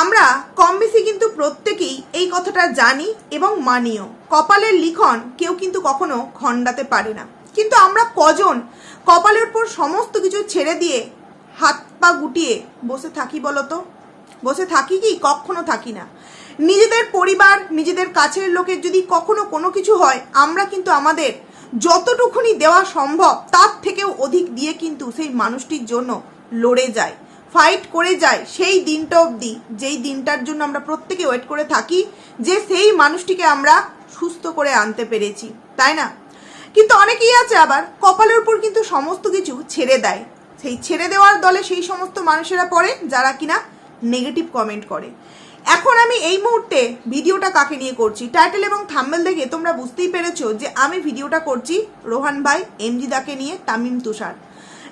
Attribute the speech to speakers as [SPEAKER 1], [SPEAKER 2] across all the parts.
[SPEAKER 1] আমরা কম বেশি কিন্তু প্রত্যেকেই এই কথাটা জানি এবং মানিও। কপালের লিখন কেউ কিন্তু কখনো খণ্ডাতে পারে না। কিন্তু আমরা কজন কপালের উপর সমস্ত কিছু ছেড়ে দিয়ে হাত পা গুটিয়ে বসে থাকি বলতো? বসে থাকি কি? কখনো থাকি না। নিজেদের পরিবার, নিজেদের কাছের লোকের যদি কখনো কোনো কিছু হয়, আমরা কিন্তু আমাদের যতটুকুনি দেওয়া সম্ভব, তার থেকেও অধিক দিয়ে কিন্তু সেই মানুষটির জন্য লড়ে যায় ফাইট করে যায় সেই দিনটা অবধি, যেই দিনটার জন্য আমরা প্রত্যেকে ওয়েট করে থাকি, যে সেই মানুষটিকে আমরা সুস্থ করে আনতে পেরেছি, তাই না? কিন্তু অনেকেই আছে আবার, কপালের উপর কিন্তু সমস্ত কিছু ছেড়ে দেয়। সেই ছেড়ে দেওয়ার দলে সেই সমস্ত মানুষেরা পড়ে, যারা কিনা নেগেটিভ কমেন্ট করে। এখন আমি এই মুহূর্তে ভিডিওটা কাকে নিয়ে করছি টাইটেল এবং থাম্বেল দেখে তোমরা বুঝতেই পেরেছ যে আমি ভিডিওটা করছি রোহান ভাই এমজি দাকে নিয়ে, তামিম তুষার।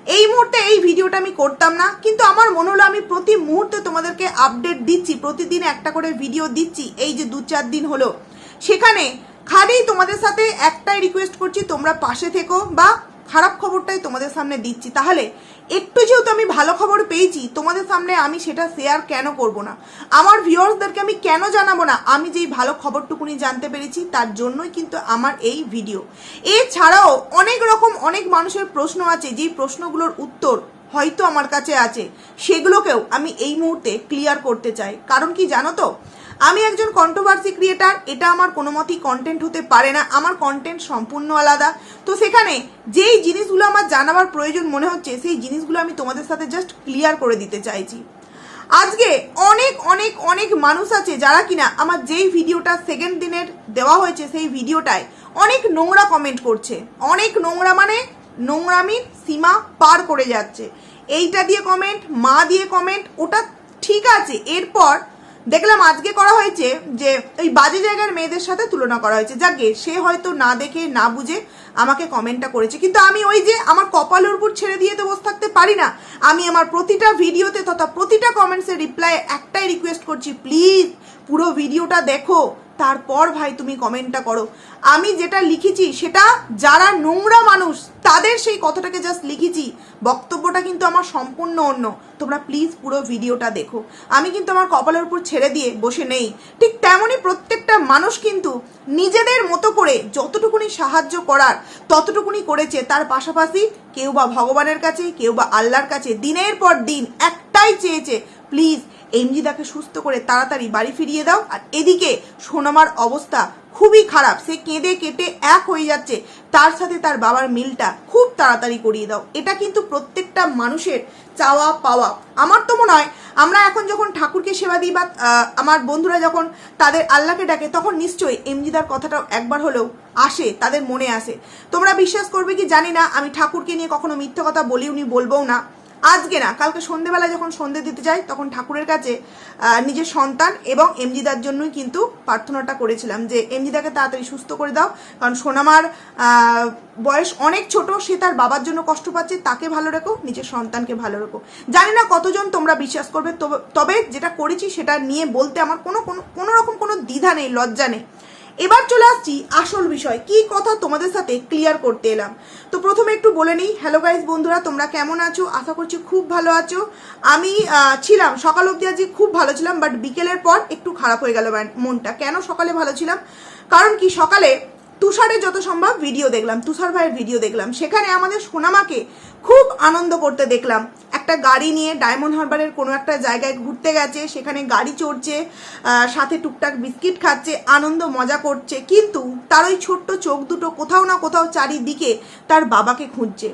[SPEAKER 1] এই মুহূর্তে এই ভিডিওটা আমি করতাম না, কিন্তু আমার মনে হলো আমি প্রতি মুহূর্তে তোমাদেরকে আপডেট দিচ্ছি, প্রতিদিন একটা করে ভিডিও দিচ্ছি, এই যে দু চার দিন হলো। সেখানে খালি তোমাদের সাথে একটাই রিকোয়েস্ট করছি, তোমরা পাশে থেকো বা খারাপ খবরটাই তোমাদের সামনে দিচ্ছি। তাহলে, একটু যেহেতু আমি ভালো খবর পেয়েছি, তোমাদের সামনে আমি সেটা শেয়ার কেন করব না? আমার ভিউয়ার্সদেরকে আমি কেন জানাব না? আমি যেই ভালো খবরটুকুনি জানতে পেরেছি, তার জন্যই কিন্তু আমার এই ভিডিও এছাড়াও, অনেক রকম অনেক মানুষের প্রশ্ন আছে, যেই প্রশ্নগুলোর উত্তর হয়তো আমার কাছে আছে, সেগুলোকেও আমি এই মুহূর্তে ক্লিয়ার করতে চাই। কারণ কি জানো তো? আমি একজন কন্ট্রোভার্সি ক্রিয়েটার এটা আমার কোনো মতেই কন্টেন্ট হতে পারে না, আমার কন্টেন্ট সম্পূর্ণ আলাদা। তো সেখানে যেই জিনিসগুলো আমার জানাবার প্রয়োজন মনে হচ্ছে, সেই জিনিসগুলো আমি তোমাদের সাথে জাস্ট ক্লিয়ার করে দিতে চাইছি। আজকে অনেক অনেক অনেক মানুষ আছে যারা কিনা আমার যেই ভিডিওটা সেকেন্ড দিনের দেওয়া হয়েছে, সেই ভিডিওটায় অনেক নোংরা কমেন্ট করছে। অনেক নোংরা মানে নোংরামির সীমা পার করে যাচ্ছে। এইটা দিয়ে কমেন্ট মা দিয়ে কমেন্ট ওটা ঠিক আছে। এরপর দেখলাম আজকে করা হয়েছে যে ওই বাজে জায়গার মেয়েদের সাথে তুলনা করা হয়েছে। যাকে সে হয়তো না দেখে, না বুঝে আমাকে কমেন্টটা করেছে। কিন্তু আমি ওই যে আমার কপালের উপর ছেড়ে দিয়ে তো বসে থাকতে পারি না। আমি আমার প্রতিটা ভিডিওতে তথা প্রতিটা কমেন্টসের রিপ্লাই একটাই রিকোয়েস্ট করছি প্লিজ পুরো ভিডিওটা দেখো। তারপর ভাই তুমি কমেন্টটা করো। আমি যেটা লিখেছি সেটা যারা নোংরা মানুষ, তাদের সেই কথাটাকে জাস্ট লিখেছি। বক্তব্যটা কিন্তু আমার সম্পূর্ণ অন্য। তোমরা প্লিজ পুরো ভিডিওটা দেখো। আমি কিন্তু আমার কপালের উপর ছেড়ে দিয়ে বসে নেই। ঠিক তেমনই প্রত্যেকটা মানুষ কিন্তু নিজেদের মতো করে যতটুকুনি সাহায্য করার, ততটুকুনি করেছে, তার পাশাপাশি কেউ বা ভগবানের কাছে, কেউ বা আল্লাহর কাছে দিনের পর দিন একটাই চেয়েছে প্লিজ এমজিদাকে সুস্থ করে তাড়াতাড়ি বাড়ি ফিরিয়ে দাও। আর এদিকে সোনামার অবস্থা খুবই খারাপ। সে কেঁদে কেটে এক হয়ে যাচ্ছে। তার সাথে তার বাবার মিলটা খুব তাড়াতাড়ি করিয়ে দাও। এটা কিন্তু প্রত্যেকটা মানুষের চাওয়া পাওয়া। আমার তো মনে হয় আমরা এখন যখন ঠাকুরকে সেবা দিই বা আমার বন্ধুরা যখন তাদের আল্লাহকে ডাকে, তখন নিশ্চয়ই এমজিদার কথাটাও একবার হলেও আসে, তাদের মনে আসে। তোমরা বিশ্বাস করবে কি? জানি না। আমি ঠাকুরকে নিয়ে কখনো মিথ্যে কথা বলিও নি, বলবও না। আজকে না, কালকে সন্ধেবেলা যখন সন্ধে দিতে যাই, তখন ঠাকুরের কাছে নিজের সন্তান এবং এমজিদার জন্যই কিন্তু প্রার্থনাটা করেছিলাম যে, এমজিদাকে তাড়াতাড়ি সুস্থ করে দাও। কারণ সোনামার বয়স অনেক ছোট, সে তার বাবার জন্য কষ্ট পাচ্ছে, তাকে ভালো রেখো, নিজের সন্তানকে ভালো রেখো। জানি না কতজন তোমরা বিশ্বাস করবে তবে- যেটা করেছি সেটা নিয়ে বলতে আমার কোনো কোনো কোনো রকম কোনো দ্বিধা নেই, লজ্জা নেই। এবার চলে আসছি আসল বিষয়, কি কথা তোমাদের সাথে ক্লিয়ার করতে এলাম। তো প্রথমে একটু বলে নিই হ্যালো গাইজ বন্ধুরা, তোমরা কেমন আছো? আশা করছি খুব ভালো আছো। আমি ছিলাম, সকাল অবধি আজকে খুব ভালো ছিলাম বাট বিকেলের পর একটু খারাপ হয়ে গেল মনটা। কেন সকালে ভালো ছিলাম? কারণ কি সকালে তুষারের যত সম্ভব ভিডিও দেখলাম, তুষার ভাইয়ের ভিডিও দেখলাম। সেখানে আমাদের সোনামাকে খুব আনন্দ করতে দেখলাম। একটা গাড়ি নিয়ে ডায়মন্ড হারবারের কোনো একটা জায়গায় ঘুরতে গেছে, সেখানে গাড়ি চড়ছে সাথে টুকটাক বিস্কিট খাচ্ছে, আনন্দ, মজা করছে। কিন্তু তার ওই ছোট্ট চোখ দুটো কোথাও না কোথাও চারিদিকে তার বাবাকে খুঁজছে।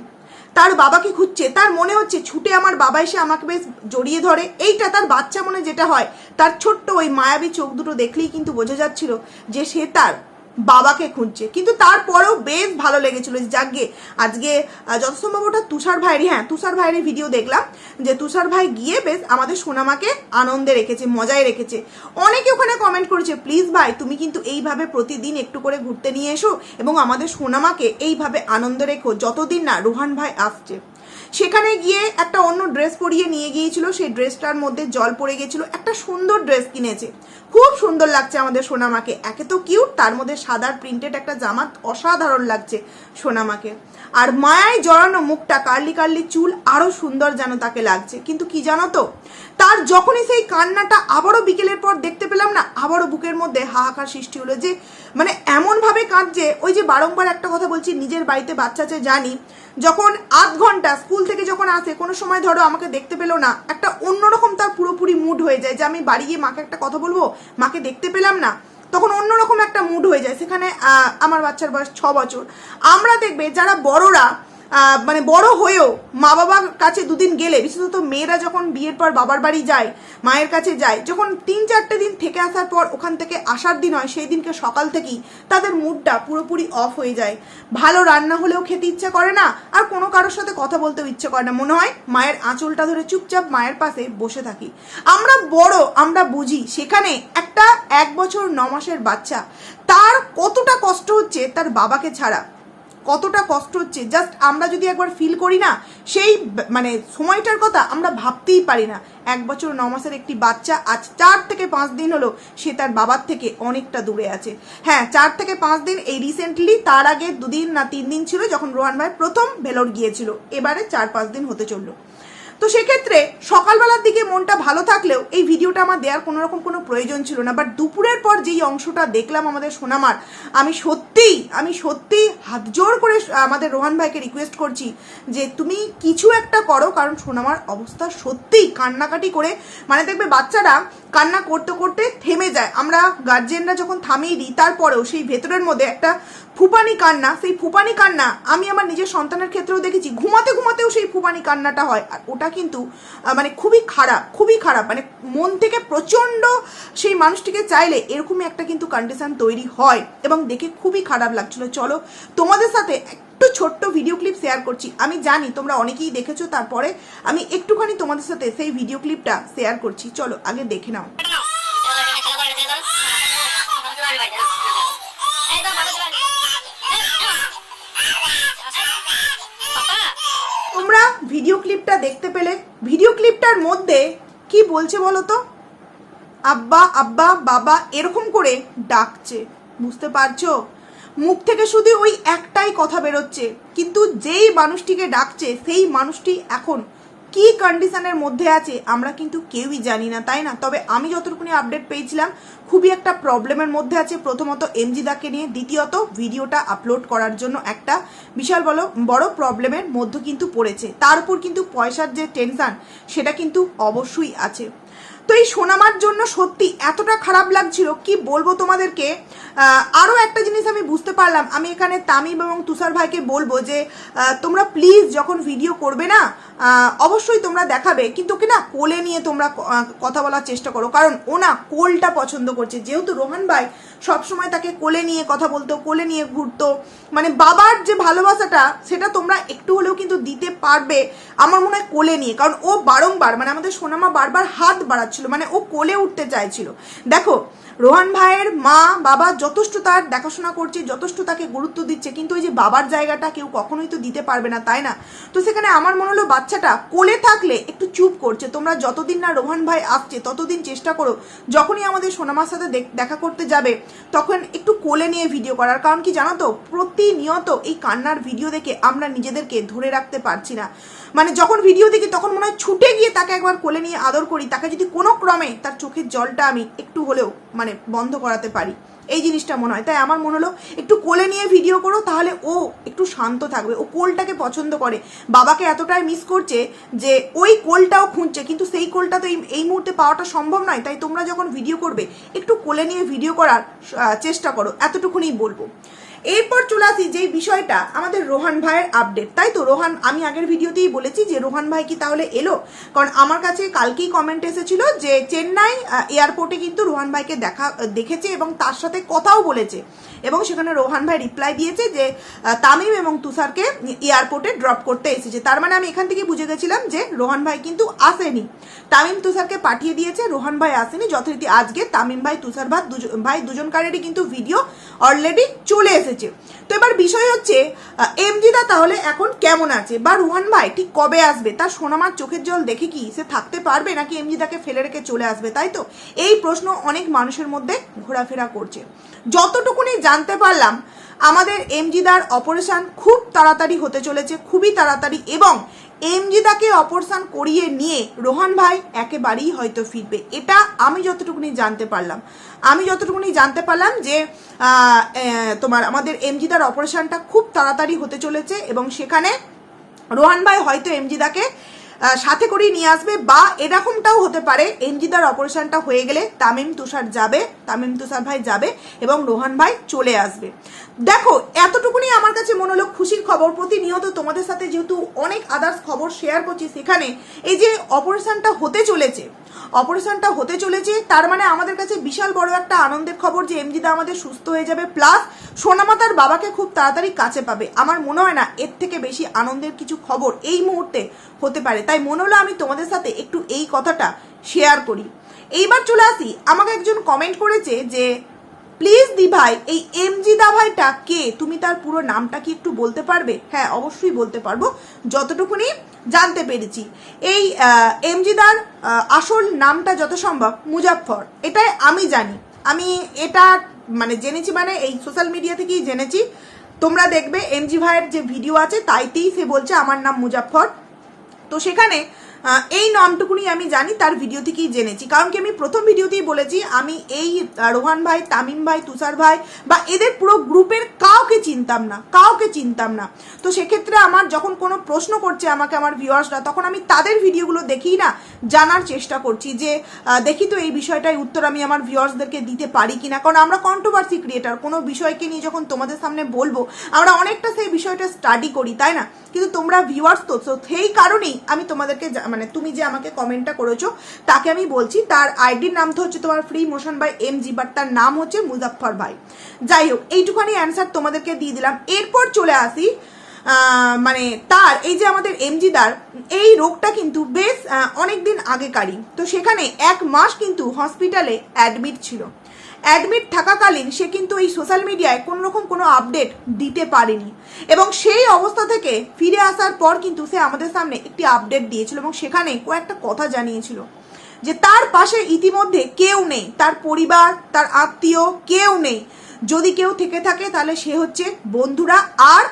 [SPEAKER 1] তার বাবাকে খুঁজছে, তার মনে হচ্ছে ছুটে আমার বাবা এসে আমাকে বেশ জড়িয়ে ধরে। এইটা তার বাচ্চা মনে যেটা হয়, তার ছোট্ট ওই মায়াবী চোখ দুটো দেখলেই কিন্তু বোঝা যাচ্ছিল যে সে তার বাবাকে খুঁজছে। কিন্তু তারপরেও বেশ ভালো লেগেছিল যাকে। আজকে যত সম্ভব ওটা তুষার ভাইয়েরই হ্যাঁ তুষার ভাইয়েরই ভিডিও দেখলাম যে তুষার ভাই গিয়ে বেশ আমাদের সোনামাকে আনন্দে রেখেছে, মজায় রেখেছে। অনেকে ওখানে কমেন্ট করেছে প্লিজ ভাই, তুমি কিন্তু এইভাবে প্রতিদিন একটু করে ঘুরতে নিয়ে এসো এবং আমাদের সোনামাকে এইভাবে আনন্দ রেখো। যতদিন না রোহান ভাই আসছে। সেখানে গিয়ে একটা অন্য ড্রেস পরিয়ে নিয়ে গিয়েছিল, সেই ড্রেসটার মধ্যে জল পড়ে গিয়েছিল। একটা সুন্দর ড্রেস কিনেছে। খুব সুন্দর লাগছে আমাদের সোনামাকে। একে তো কিউট তার মধ্যে সাদার প্রিন্টেড একটা জামা অসাধারণ লাগছে সোনামাকে। আর মায়ায় জড়ানো মুখটা, কার্লি কার্লি চুল আরও সুন্দর যেন তাকে লাগছে। কিন্তু কি জানো তো তার যখনই সেই কান্নাটা আবারও বিকেলের পর দেখতে পেলাম না, আবারও বুকের মধ্যে হাহাকার সৃষ্টি হলো যে মানে এমনভাবে কাঁদছে, ওই যে বারংবার একটা কথা বলছি, নিজের বাড়িতে বাচ্চা আছে জানি, যখন আধ ঘণ্টা স্কুল থেকে যখন আসে, কোনো সময় ধরো আমাকে দেখতে পেল না, একটা অন্যরকম তার পুরোপুরি মুড হয়ে যায় যে, আমি বাড়ি গিয়ে মাকে একটা কথা বলব, মাকে দেখতে পেলাম না, তখন অন্যরকম একটা মুড হয়ে যায়, সেখানে আমার বাচ্চার বয়স ছ বছর। আমরা দেখবে যারা বড়রা মানে বড় হয়েও মা বাবার কাছে দুদিন গেলে, বিশেষত মেয়েরা যখন বিয়ের পর বাবার বাড়ি যায়, মায়ের কাছে যায়, যখন তিন চারটে দিন থেকে আসার পর ওখান থেকে আসার দিন হয়, সেই দিনকে সকাল থেকেই তাদের মুডটা পুরোপুরি অফ হয়ে যায়। ভালো রান্না হলেও খেতে ইচ্ছা করে না, আর কোনো কারোর সাথে কথা বলতেও ইচ্ছে করে না। মনে হয় মায়ের আঁচলটা ধরে চুপচাপ মায়ের পাশে বসে থাকি। আমরা বড়, আমরা বুঝি, সেখানে একটা এক বছর ন মাসের বাচ্চা। তার কতটা কষ্ট হচ্ছে তার বাবাকে ছাড়া। কতটা কষ্ট হচ্ছে? জাস্ট আমরা যদি একবার ফিল করি না, সেই মানে সময়টার কথা আমরা ভাবতেই পারি না। এক বছর, ন মাসের একটি বাচ্চা আজ চার থেকে পাঁচ দিন হলো সে তার বাবার থেকে অনেকটা দূরে আছে। হ্যাঁ চার থেকে পাঁচ দিন, এই রিসেন্টলি তার আগে দুদিন না তিন দিন ছিল যখন রোহান ভাই প্রথম ভেলোর গিয়েছিল। এবারে চার পাঁচ দিন হতে চলল। তো সেক্ষেত্রে সকালবেলার দিকে মনটা ভালো থাকলেও এই ভিডিওটা আমার দেওয়ার কোনো রকম কোনো প্রয়োজন ছিল না। বাট দুপুরের পর যেই অংশটা দেখলাম আমাদের সোনামার, আমি সত্যিই আমি সত্যিই হাত জোর করে আমাদের রোহান ভাইকে রিকোয়েস্ট করছি যে তুমি কিছু একটা করো, কারণ সোনামার অবস্থা সত্যিই কান্নাকাটি করে মানে দেখবে বাচ্চারা কান্না করতে করতে থেমে যায়। আমরা গার্জেনরা যখন থামিয়ে দিই, তারপরেও সেই ভেতরের মধ্যে একটা ফুপানি কান্না, সেই ফুপানি কান্না আমি আমার নিজের সন্তানের ক্ষেত্রেও দেখেছি। ঘুমাতে ঘুমাতেও সেই ফুপানি কান্নাটা হয়। আর ওটা কিন্তু মানে খুবই খারাপ খুবই খারাপ। মানে মন থেকে প্রচণ্ড সেই মানুষটিকে চাইলে এরকমই একটা কিন্তু কন্ডিশন তৈরি হয় এবং দেখে খুবই খারাপ লাগছিল। চলো তোমাদের সাথে একটু ছোট্ট ভিডিও ক্লিপ শেয়ার করছি। আমি জানি তোমরা অনেকেই দেখেছ, তারপরে আমি একটুখানি তোমাদের সাথে সেই ভিডিও ক্লিপটা শেয়ার করছি। চলো আগে দেখে নাও। ক্লিপটা দেখতে পেলে ভিডিও ক্লিপটার মধ্যে কি বলছে বলো তো আব্বা আব্বা, বাবা এরকম করে ডাকছে, বুঝতে পারছ? মুখ থেকে শুধু ওই একটাই কথা বেরোচ্ছে, কিন্তু যেই মানুষটিকে ডাকছে, সেই মানুষটি এখন কি কন্ডিশনের মধ্যে আছে, আমরা কিন্তু কেউই জানি না, তাই না? তবে আমি যতটুকুনি আপডেট পেয়েছিলাম, খুবই একটা প্রবলেমের মধ্যে আছে। প্রথমত এমজিদাকে নিয়ে, দ্বিতীয়ত ভিডিওটা আপলোড করার জন্য একটা বিশাল বড় বড় প্রবলেমের মধ্যে কিন্তু পড়েছে। তার উপর কিন্তু পয়সার যে টেনশান সেটা কিন্তু অবশ্যই আছে। তো এই সোনামার জন্য সত্যি এতটা খারাপ লাগছিল, কি বলব তোমাদেরকে? আরও একটা জিনিস আমি বুঝতে পারলাম। আমি এখানে তামিম এবং তুষার ভাইকে বলব যে তোমরা প্লিজ যখন ভিডিও করবে না অবশ্যই তোমরা দেখাবে। কিন্তু ওকে না কোলে নিয়ে তোমরা কথা বলার চেষ্টা করো। কারণ ও না কোলটা পছন্দ করছে। যেহেতু রোহান ভাই সবসময় তাকে কোলে নিয়ে কথা বলতো, কোলে নিয়ে ঘুরতো। মানে বাবার যে ভালোবাসাটা, সেটা তোমরা একটু হলেও কিন্তু দিতে পারবে। আমার মনে হয় কোলে নিয়ে। কারণ ও বারংবার মানে আমাদের সোনামা বারবার হাত বাড়াচ্ছিল মানে ও কোলে উঠতে চাইছিল। দেখো, রোহান ভাইয়ের মা, বাবা যথেষ্ট তার দেখাশোনা করছে, যথেষ্ট তাকে গুরুত্ব দিচ্ছে, কিন্তু ওই যে বাবার জায়গাটা কেউ কখনোই তো দিতে পারবে না, তাই না? তো সেখানে আমার মনে হলো বাচ্চাটা কোলে থাকলে একটু চুপ করছে। তোমরা যতদিন না রোহান ভাই আসছে, ততদিন চেষ্টা করো, যখনই আমাদের সোনামার সাথে দেখ- দেখা করতে যাবে তখন একটু কোলে নিয়ে ভিডিও করার। কারণ কি জানো তো? প্রতিনিয়ত এই কান্নার ভিডিও দেখে আমরা নিজেদেরকে ধরে রাখতে পারছি না। মানে যখন ভিডিও দেখি, তখন মনে হয় ছুটে গিয়ে তাকে একবার কোলে নিয়ে আদর করি। তাকে যদি কোনো ক্রমে তার চোখের জলটা আমি একটু হলেও মানে বন্ধ করাতে পারি। এই জিনিসটা মনে হয়। তাই আমার মনে হলো, একটু কোলে নিয়ে ভিডিও করো, তাহলে ও একটু শান্ত থাকবে। ও কোলটাকে পছন্দ করে। বাবাকে এতটাই মিস করছে যে ওই কোলটাও খুঁজছে, কিন্তু সেই কোলটা তো এই মুহূর্তে পাওয়াটা সম্ভব নয়। তাই তোমরা যখন ভিডিও করবে, একটু কোলে নিয়ে ভিডিও করার চেষ্টা করো। এতটুকুনি বলব। এরপর চলে আসি যেই বিষয়টা, আমাদের রোহান ভাইয়ের আপডেট তাই তো, রোহান, আমি আগের ভিডিওতেই বলেছি যে রোহান ভাই কি তাহলে এলো? কারণ আমার কাছে কালকেই কমেন্ট এসেছিল যে চেন্নাই এয়ারপোর্টে কিন্তু রোহান ভাইকে দেখা, দেখেছে এবং তার সাথে কথাও বলেছে। এবং সেখানে রোহান ভাই রিপ্লাই দিয়েছে যে তামিম এবং তুষারকে এয়ারপোর্টে ড্রপ করতে এসেছে। তার মানে আমি এখান থেকে বুঝে গেছিলাম যে রোহান ভাই কিন্তু আসেনি। তামিম, তুষারকে পাঠিয়ে দিয়েছে, রোহান ভাই আসেনি। যথারীতি আজকে তামিম ভাই, তুষার ভাই দুজন ভাই দুজনকারেরই কিন্তু ভিডিও অলরেডি চলে এসেছে। এসেছে। তো এবার বিষয় হচ্ছে এমজিদা তাহলে এখন কেমন আছে? বা রুহান ভাই, ঠিক কবে আসবে? তার সোনামার চোখের জল দেখে কি সে থাকতে পারবে নাকি এমজিদাকে ফেলে রেখে চলে আসবে, তাই তো? এই প্রশ্ন অনেক মানুষের মধ্যে ঘোরাফেরা করছে। যতটুকুনি জানতে পারলাম, আমাদের এমজিদার অপারেশন খুব তাড়াতাড়ি হতে চলেছে, খুবই তাড়াতাড়ি এবং এমজিদাকে অপারেশন করিয়ে নিয়ে রোহান ভাই একেবারেই হয়তো ফিরবে। এটা আমি যতটুকুনি জানতে পারলাম। আমি যতটুকুনি জানতে পারলাম যে তোমার আমাদের এমজিদার অপারেশনটা খুব তাড়াতাড়ি হতে চলেছে এবং সেখানে রোহান ভাই হয়তো এমজিদাকে সাথে করেই নিয়ে আসবে বা এরকমটাও হতে পারে। এনজিদার অপারেশনটা হয়ে গেলে তামিম তুষার যাবে, তামিম তুষার ভাই যাবে এবং রোহান ভাই চলে আসবে। দেখো, এতটুকুনি আমার কাছে মনে হলো খুশির খবর। প্রতিনিয়ত তোমাদের সাথে যেহেতু অনেক আদার্স খবর শেয়ার করছি সেখানে, এই যে অপারেশনটা হতে চলেছে অপারেশনটা হতে চলেছে, তার মানে আমাদের কাছে বিশাল বড় একটা আনন্দের খবর যে এমজিদা আমাদের সুস্থ হয়ে যাবে প্লাস সোনামাতার বাবাকে খুব তাড়াতাড়ি কাছে পাবে। আমার মনে হয় না এর থেকে বেশি আনন্দের কিছু খবর এই মুহূর্তে হতে পারে। তাই মনে হলো আমি তোমাদের সাথে একটু এই কথাটা শেয়ার করি। এইবার চলে আসি। আমাকে একজন কমেন্ট করেছে যে প্লিজ দি ভাই এই এমজি দা ভাইটা কে? তুমি তার পুরো নামটা কি একটু বলতে পারবে? হ্যাঁ অবশ্যই বলতে পারব। যতটুকুনি জানতে পেরেছি। এই এমজিদার আসল নামটা যত সম্ভব মুজাফর এটাই আমি জানি। আমি এটা মানে জেনেছি মানে এই সোশ্যাল মিডিয়া থেকেই জেনেছি। তোমরা দেখবে এমজি ভাইয়ের যে ভিডিও আছে, তাইতেই সে বলছে আমার নাম মুজাফর তো সেখানে এই নামটুকুনি আমি জানি, তার ভিডিও থেকেই জেনেছি। কারণ কি আমি প্রথম ভিডিওতেই বলেছি, আমি এই রোহান ভাই, তামিম ভাই, তুষার ভাই বা এদের পুরো গ্রুপের কাউকে চিনতাম না, কাউকে চিনতাম না। তো সেক্ষেত্রে আমার যখন কোনো প্রশ্ন করছে আমাকে, আমার ভিউয়ার্সরা তখন আমি তাদের ভিডিওগুলো দেখি না, জানার চেষ্টা করছি যে দেখি তো এই বিষয়টাই উত্তর আমি আমার ভিউয়ার্সদেরকে দিতে পারি কিনা। কারণ আমরা কন্ট্রোভার্সি ক্রিয়েটার কোনো বিষয়কে নিয়ে যখন তোমাদের সামনে বলব, আমরা অনেকটা সেই বিষয়টা স্টাডি করি, তাই না? কিন্তু তোমরা ভিউয়ার্স তো সেই কারণেই আমি তোমাদেরকে মানে তুমি যে আমাকে কমেন্টটা করেছ, তাকে আমি বলছি, তার আইডির নাম তো হচ্ছে তোমার free motion by M G but তার নাম হচ্ছে মুজাফফর ভাই যাই হোক, এইটুখানি অ্যান্সার তোমাদেরকে দিয়ে দিলাম। এরপর চলে আসি মানে তার, এই যে আমাদের এমজিদার এই রোগটা কিন্তু বেশ অনেক দিন আগেকারই। তো সেখানে এক মাস কিন্তু হসপিটালে অ্যাডমিট ছিল। অ্যাডমিট থাকাকালীন সে কিন্তু এই সোশ্যাল মিডিয়ায় কোনো রকম কোনো আপডেট দিতে পারেনি। এবং সেই অবস্থা থেকে ফিরে আসার পর কিন্তু সে আমাদের সামনে একটি আপডেট দিয়েছিল এবং সেখানে কয়েকটা কথা জানিয়েছিল। যে তার পাশে ইতিমধ্যে কেউ নেই, তার পরিবার, তার আত্মীয় কেউ নেই। যদি কেউ থেকে থাকে তাহলে সে হচ্ছে বন্ধুরা আর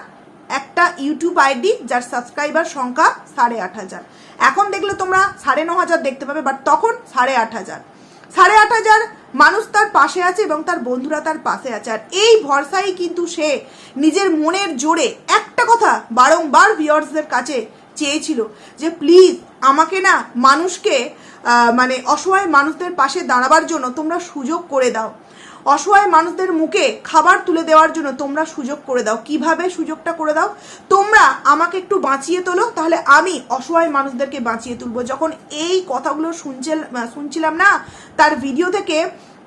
[SPEAKER 1] একটা ইউটিউব আইডি যার সাবস্ক্রাইবার সংখ্যা সাড়ে আট হাজার। এখন দেখলে তোমরা সাড়ে ন হাজার দেখতে পাবে বাট তখন সাড়ে আট হাজার। সাড়ে আট হাজার মানুষ তার পাশে আছে এবং তার বন্ধুরা তার পাশে আছে। আর এই ভরসায় কিন্তু সে নিজের মনের জোরে একটা কথা বারংবার ভিওর্সদের কাছে চেয়েছিল যে, প্লিজ আমাকে না মানুষকে মানে অসহায় মানুষদের পাশে দাঁড়াবার জন্য তোমরা সুযোগ করে দাও। অসহায় মানুষদের মুখে খাবার তুলে দেওয়ার জন্য তোমরা সুযোগ করে দাও। কীভাবে সুযোগটা করে দাও? তোমরা আমাকে একটু বাঁচিয়ে তোলো, তাহলে আমি অসহায় মানুষদেরকে বাঁচিয়ে তুলবো। যখন এই কথাগুলো শুনছিল শুনছিলাম না, তার ভিডিও থেকে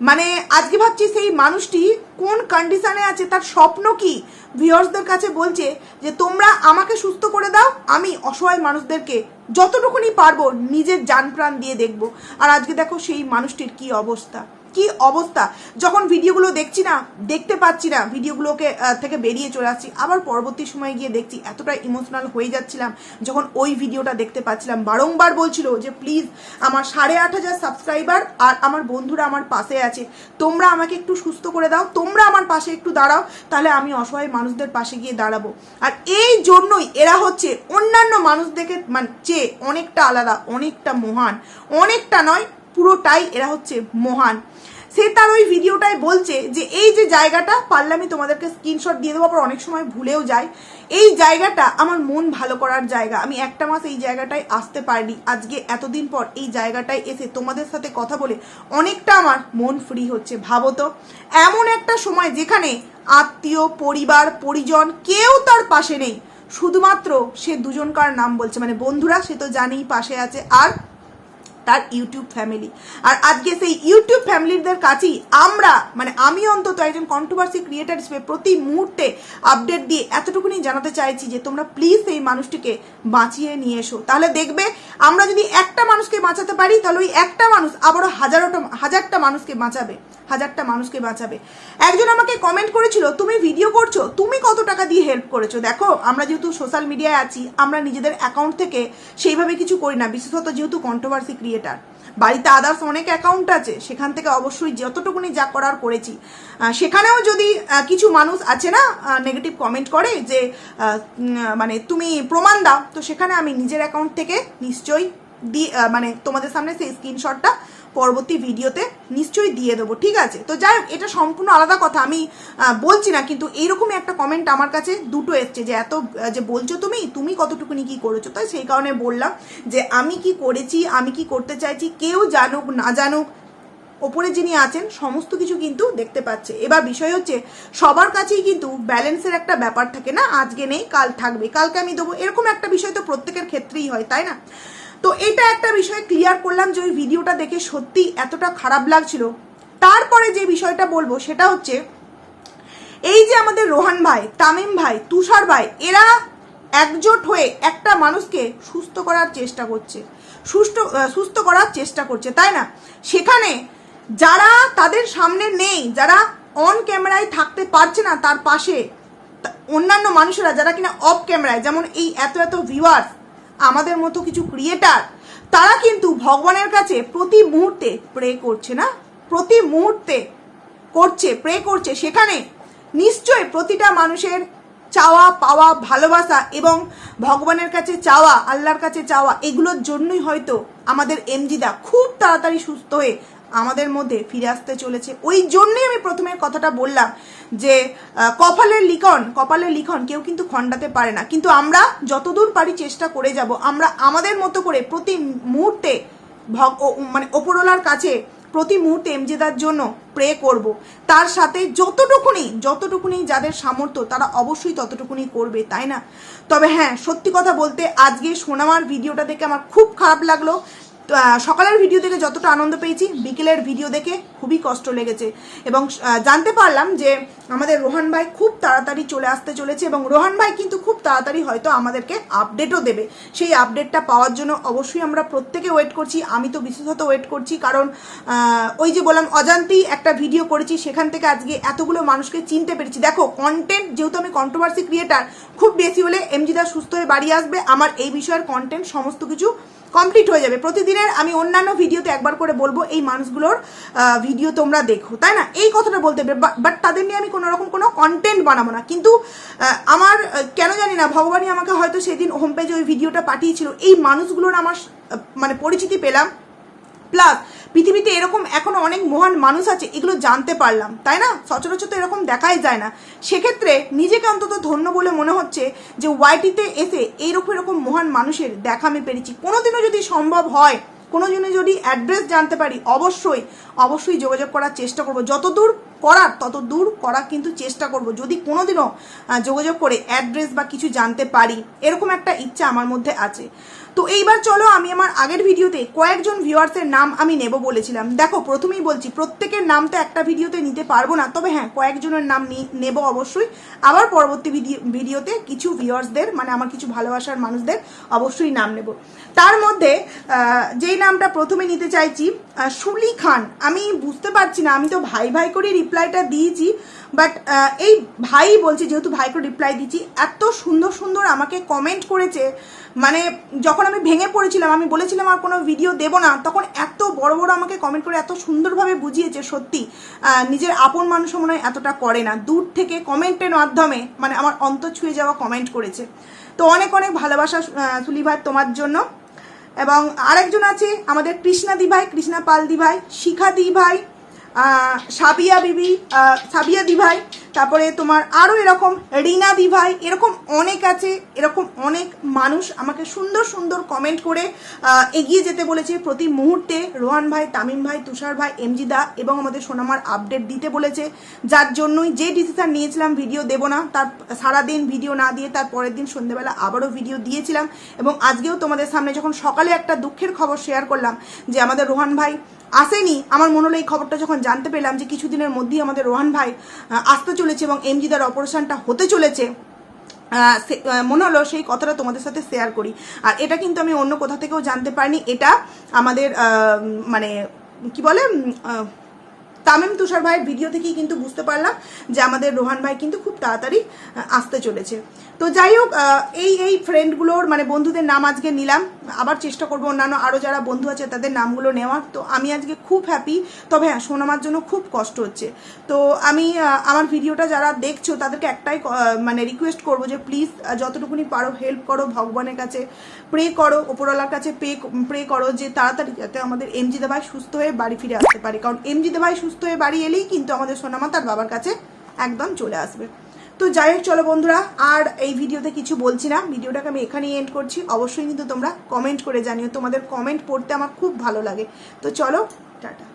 [SPEAKER 1] মানে আজকে ভাবছি সেই মানুষটি কোন কন্ডিশনে আছে, তার স্বপ্ন কি? ভিউয়ার্সদের কাছে বলছে যে, তোমরা আমাকে সুস্থ করে দাও, আমি অসহায় মানুষদেরকে যতটুকুনি পারব নিজের যান প্রাণ দিয়ে দেখব। আর আজকে দেখো সেই মানুষটির কি অবস্থা। কি অবস্থা? যখন ভিডিওগুলো দেখছি না, দেখতে পাচ্ছি না, ভিডিওগুলোকে থেকে বেরিয়ে চলে আসছি। আবার পরবর্তী সময়ে গিয়ে দেখছি এতটা ইমোশনাল হয়ে যাচ্ছিলাম, যখন ওই ভিডিওটা দেখতে পাচ্ছিলাম। বারংবার বলছিল যে প্লিজ আমার সাড়ে আট হাজার সাবস্ক্রাইবার আর আমার বন্ধুরা আমার পাশে আছে। তোমরা আমাকে একটু সুস্থ করে দাও, তোমরা আমার পাশে একটু দাঁড়াও, তাহলে আমি অসহায় মানুষদের পাশে গিয়ে দাঁড়াবো। আর এই জন্যই এরা হচ্ছে অন্যান্য মানুষদেরকে মানে চেয়ে অনেকটা আলাদা, অনেকটা মহান, অনেকটা নয় পুরোটাই এরা হচ্ছে মহান। সে তার ওই ভিডিওটায় বলছে যে, এই যে জায়গাটা, পারলে আমি তোমাদেরকে স্ক্রিনশট দিয়ে দেবো, আবার অনেক সময় ভুলেও যাই। এই জায়গাটা আমার মন ভালো করার জায়গা। আমি একটা মাস এই জায়গাটায় আসতে পারিনি। আজকে এতদিন পর এই জায়গাটায় এসে তোমাদের সাথে কথা বলে অনেকটা আমার মন ফ্রি হচ্ছে। ভাবো তো, এমন একটা সময় যেখানে আত্মীয়, পরিবার, পরিজন কেউ তার পাশে নেই। শুধুমাত্র সে দুজনকার নাম বলছে। মানে বন্ধুরা সে তো জানেই পাশে আছে। আর তার ইউটিউব ফ্যামিলি। আর আজকে সেই ইউটিউব ফ্যামিলিদের কাছেই আমরা মানে আমি অন্তত একজন কন্ট্রোভার্সি ক্রিয়েটার হিসেবে প্রতি মুহূর্তে আপডেট দিয়ে এতটুকুনি জানাতে চাইছি যে তোমরা প্লিজ এই মানুষটিকে বাঁচিয়ে নিয়ে এসো। তাহলে দেখবে, আমরা যদি একটা মানুষকে বাঁচাতে পারি, তাহলে ওই একটা মানুষ আবারও হাজারোটা, হাজারটা মানুষকে বাঁচাবে। হাজারটা মানুষকে বাঁচাবে। একজন আমাকে কমেন্ট করেছিল, তুমি ভিডিও করছ, তুমি কত টাকা দিয়ে হেল্প করেছ? দেখো, আমরা যেহেতু সোশ্যাল মিডিয়ায় আছি, আমরা নিজেদের অ্যাকাউন্ট থেকে সেইভাবে কিছু করি না, বিশেষত যেহেতু কন্ট্রোভার্সি ক্রিয়েটার বাড়িতে আদার্স অনেক অ্যাকাউন্ট আছে, সেখান থেকে অবশ্যই যতটুকুনি যা করার করেছি। সেখানেও যদি কিছু মানুষ আছে না নেগেটিভ কমেন্ট করে যে মানে তুমি প্রমাণ দাও, তো সেখানে আমি নিজের অ্যাকাউন্ট থেকে নিশ্চয়ই দি মানে তোমাদের সামনে সেই স্ক্রিনশটটা পরবর্তী ভিডিওতে নিশ্চয়ই দিয়ে দেবো, ঠিক আছে? তো যাই হোক, এটা সম্পূর্ণ আলাদা কথা, আমি বলছি না, কিন্তু এইরকমই একটা কমেন্ট আমার কাছে দুটো এসছে, যে এত যে বলছো তুমি তুমি কতটুকুনি কি করেছ? তাই সেই কারণে বললাম যে আমি কি করেছি, আমি কি করতে চাইছি, কেউ জানুক, না জানুক, ওপরে যিনি আছেন, সমস্ত কিছু কিন্তু দেখতে পাচ্ছে। এবার বিষয় হচ্ছে, সবার কাছেই কিন্তু ব্যালেন্সের একটা ব্যাপার থাকে না, আজকে নেই, কাল থাকবে, কালকে আমি দেবো, এরকম একটা বিষয় তো প্রত্যেকের ক্ষেত্রেই হয়, তাই না? তো এটা একটা বিষয় ক্লিয়ার করলাম যে ওই ভিডিওটা দেখে সত্যি এতটা খারাপ লাগছিল। তারপরে যে বিষয়টা বলব সেটা হচ্ছে, এই যে আমাদের রোহান ভাই, তামিম ভাই, তুষার ভাই, এরা একজোট হয়ে একটা মানুষকে সুস্থ করার চেষ্টা করছে। সুস্থ সুস্থ করার চেষ্টা করছে, তাই না? সেখানে যারা তাদের সামনে নেই, যারা অন ক্যামেরায় থাকতে পারছে না, তার পাশে অন্যান্য মানুষেরা যারা কিনা অফ ক্যামেরায় যেমন এই এত এত ভিউয়ার্স আমাদের মতো কিছু ক্রিয়েটার তারা কিন্তু ভগবানের কাছে প্রতি মুহূর্তে প্রে করছে না? প্রতি মুহূর্তে করছে প্রে করছে। সেখানে নিশ্চয় প্রতিটা মানুষের চাওয়া, পাওয়া, ভালোবাসা এবং ভগবানের কাছে চাওয়া, আল্লাহর কাছে চাওয়া, এগুলোর জন্যই হয়তো আমাদের এমজিদা খুব তাড়াতাড়ি সুস্থ হয়ে আমাদের মধ্যে ফিরে আসতে চলেছে। ওই জন্যই আমি প্রথমে কথাটা বললাম যে কপালের লিখন কপালের লিখন কেউ কিন্তু খণ্ডাতে পারে না। কিন্তু আমরা যতদূর পারি চেষ্টা করে যাব, আমরা আমাদের মতো করে প্রতি মুহূর্তে ভগ মানে ওপরওয়ালার কাছে প্রতি মুহূর্তে এমজেদার জন্য প্রে করব। তার সাথে যতটুকুনি যতটুকুনি যাদের সামর্থ্য, তারা অবশ্যই ততটুকুনি করবে, তাই না? তবে হ্যাঁ সত্যি কথা বলতে আজকে সোনামার ভিডিওটা দেখে আমার খুব খারাপ লাগল। তো, সকালের ভিডিও দেখে যতটা আনন্দ পেয়েছি বিকেলের ভিডিও দেখে খুবই কষ্ট লেগেছে। এবং জানতে পারলাম যে আমাদের রোহান ভাই খুব তাড়াতাড়ি চলে আসতে চলেছে এবং রোহান ভাই কিন্তু খুব তাড়াতাড়ি হয়তো আমাদেরকে আপডেটও দেবে। সেই আপডেটটা পাওয়ার জন্য অবশ্যই আমরা প্রত্যেকে ওয়েট করছি। আমি তো বিশেষত ওয়েট করছি কারণ ওই যে বললাম অজান্তেই একটা ভিডিও করেছি। সেখান থেকে আজকে এতগুলো মানুষকে চিনতে পেরেছি। দেখো কন্টেন্ট যেহেতু আমি কন্ট্রোভার্সি ক্রিয়েটার খুব বেশি হলে এমজিদা সুস্থ হয়ে বাড়ি আসবে। আমার এই বিষয়ের কন্টেন্ট সমস্ত কিছু কমপ্লিট হয়ে যাবে। প্রতিদিনের আমি অন্যান্য ভিডিওতে একবার করে বলব এই মানুষগুলোর ভিডিও তোমরা দেখো, তাই না? এই কথাটা বলতে হবে বাট তাদের নিয়ে আমি কোনো রকম কোনো কন্টেন্ট বানাবো না। কিন্তু আমার কেন জানি না, ভগবানই আমাকে হয়তো সেদিন হোম পেজে ওই ভিডিওটা পাঠিয়েছিল। এই মানুষগুলোর আমার মানে পরিচিতি পেলাম। প্লাস পৃথিবীতে এরকম এখনও অনেক মহান মানুষ আছে, এগুলো জানতে পারলাম, তাই না? সচরাচর তো এরকম দেখাই যায় না। সেক্ষেত্রে নিজেকে অন্তত ধন্য বলে মনে হচ্ছে যে ওয়াইটিতে এসে এইরকম এরকম মহান মানুষের দেখা আমি পেরেছি। কোনোদিনও যদি সম্ভব হয় কোনো জনে যদি অ্যাড্রেস জানতে পারি, অবশ্যই অবশ্যই যোগাযোগ করার চেষ্টা করব। যত দূর করার তত দূর করার কিন্তু চেষ্টা করব। যদি কোনোদিনও যোগাযোগ করে অ্যাড্রেস বা কিছু জানতে পারি, এরকম একটা ইচ্ছা আমার মধ্যে আছে। তো এইবার চলো, আমি আমার আগের ভিডিওতে কয়েকজন ভিউয়ার্সের নাম আমি নেব বলেছিলাম। দেখো, প্রথমেই বলছি, প্রত্যেকের নাম তো একটা ভিডিওতে নিতে পারব না। তবে হ্যাঁ কয়েকজনের নাম নেব অবশ্যই। আবার পরবর্তী ভিডিও, ভিডিওতে কিছু ভিউয়ার্সদের মানে আমার কিছু ভালোবাসার মানুষদের, অবশ্যই নাম নেব। তার মধ্যে যেই নামটা প্রথমে নিতে চাইছি সুলি খান। আমি বুঝতে পারছি না, আমি তো ভাই ভাই করে রিপ্লাইটা দিয়েছি বাট এই ভাই বলছি, যেহেতু ভাই করে রিপ্লাই দিচ্ছি এত সুন্দর সুন্দর আমাকে কমেন্ট করেছে মানে যখন আমি ভেঙে পড়েছিলাম, আমি বলেছিলাম আর কোনো ভিডিও দেবো না, তখন এত বড় বড় আমাকে কমেন্ট করে এত সুন্দরভাবে বুঝিয়েছে সত্যি। নিজের আপন মানুষও মনে হয় এতটা করে না। দূর থেকে কমেন্টের মাধ্যমে মানে আমার অন্তর ছুঁয়ে যাওয়া কমেন্ট করেছে। তো অনেক অনেক ভালোবাসা সুলি ভাই তোমার জন্য। এবং আরেকজন আছে আমাদের কৃষ্ণা দি ভাই কৃষ্ণা পাল দি ভাই শিখা দি ভাই সাবিয়া বিবি সাবিয়া দিভাই, তারপরে তোমার আরও এরকম রিনা দিভাই, এরকম অনেক আছে, এরকম অনেক মানুষ আমাকে সুন্দর সুন্দর কমেন্ট করে এগিয়ে যেতে বলেছে। প্রতি মুহূর্তে রোহান ভাই, তামিম ভাই, তুষার ভাই এমজিদা এবং আমাদের সোনামার আপডেট দিতে বলেছে। যার জন্যই যে ডিসিশন নিয়েছিলাম ভিডিও দেবো না। তার সারাদিন ভিডিও না দিয়ে তার পরের দিন সন্ধ্যেবেলা আবারও ভিডিও দিয়েছিলাম। এবং আজকেও তোমাদের সামনে যখন সকালে একটা দুঃখের খবর শেয়ার করলাম, যে আমাদের রোহান ভাই আসেনি। আমার মনে হলো এই খবরটা যখন জানতে পেলাম যে কিছুদিনের মধ্যেই আমাদের রোহান ভাই আসতে চলেছে এবং এমজিদার অপারেশনটা হতে চলেছে মনে হলো সেই কথাটা তোমাদের সাথে শেয়ার করি। আর এটা কিন্তু আমি অন্য কোথা থেকেও জানতে পারিনি। এটা আমাদের মানে কি বলে তামিম তুষার ভাইয়ের ভিডিও থেকেই কিন্তু বুঝতে পারলাম যে আমাদের রোহান ভাই কিন্তু খুব তাড়াতাড়ি আসতে চলেছে। তো যাই হোক এই এই ফ্রেন্ডগুলোর মানে বন্ধুদের নাম আজকে নিলাম। আবার চেষ্টা করব অন্যান্য আরও যারা বন্ধু আছে তাদের নামগুলো নেওয়ার। তো আমি আজকে খুব হ্যাপি তবে হ্যাঁ সোনামার জন্য খুব কষ্ট হচ্ছে। তো আমি আমার ভিডিওটা যারা দেখছ, তাদেরকে একটাই মানে রিকোয়েস্ট করব যে প্লিজ যতটুকুনি পারো হেল্প করো ভগবানের কাছে। প্রে করো ওপরওয়ালার কাছে পে প্রে করো যে তাড়াতাড়ি যাতে আমাদের এমজি ভাই সুস্থ হয়ে বাড়ি ফিরে আসতে পারে। কারণ এমজি ভাই সুস্থ হয়ে বাড়ি এলেই কিন্তু আমাদের সোনামা তার বাবার কাছে একদম চলে আসবে। তো যাই হোক, চলো বন্ধুরা, আর এই ভিডিওতে কিছু বলছি না। ভিডিওটাকে আমি এখানেই এন্ড করছি। অবশ্যই কিন্তু তোমরা কমেন্ট করে জানিও। তোমাদের কমেন্ট পড়তে আমার খুব ভালো লাগে। তো চলো, টাটা।